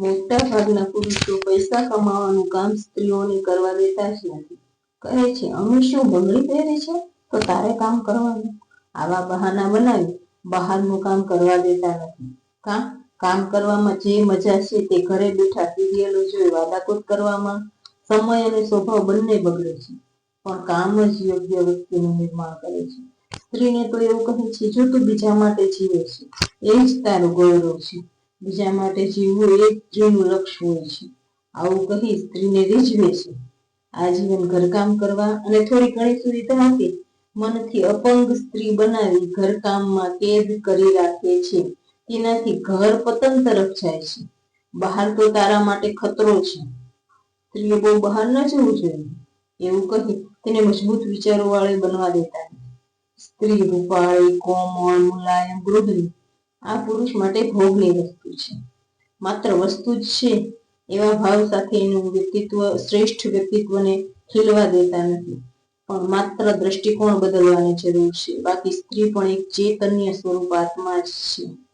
મોટા ભાગના પુરુષો પૈસા કમાવાનું કામ સ્ત્રીઓને કરવા દેતા જ નથી. કહે છે, અમે શું બંગડી પહેરી છે? તો તારે કામ કરવાનું. આવા બહાના બનાવી બહારનું કામ કરવા દેતા નથી. કામ કામ કરવામાં જે મજા છે તે ઘરે બેઠા સિરિયલો જોઈ વાદાકૂદ કરવામાં સમય અને સ્વભાવ બંને બગડે છે. પણ કામ જ યોગ્ય વ્યક્તિનું નિર્માણ કરે છે. સ્ત્રીને તો એવું કહે છે, જો તું બીજા માટે જીવે છે, એ જ તારું ગૌરવ છે. બીજા માટે જીવવું એ સ્ત્રીનું લક્ષ્ય હોય છે. આવું કહી સ્ત્રીને રીઝવે છે. આજીવન ઘરકામ કરવા અને થોડી ઘણી સુવિધા આપી મનથી અપંગ સ્ત્રી બનાવી ઘરકામમાં કેદ કરી રાખે છે. તેનાથી ઘર પતન તરફ જાય છે. બહાર તો તારા માટે ખતરો છે. સ્ત્રીએ બહુ બહાર ન જવું જોઈએ. એવું કહી તેને મજબૂત વિચારો વાળી બનવા દેતા. સ્ત્રી રૂપાળી, કોમળ, મુલાયમ ગૃહિણી આ પુરુષ માટે ભોગની વસ્તુ છે. માત્ર વસ્તુ જ છે, એવા ભાવ સાથે એનું વ્યક્તિત્વ, શ્રેષ્ઠ વ્યક્તિત્વને ખીલવા દેતા નથી. પણ માત્ર દ્રષ્ટિકોણ બદલવાની જરૂર છે. બાકી સ્ત્રી પણ એક ચેતન્ય સ્વરૂપ આત્મા જ છે.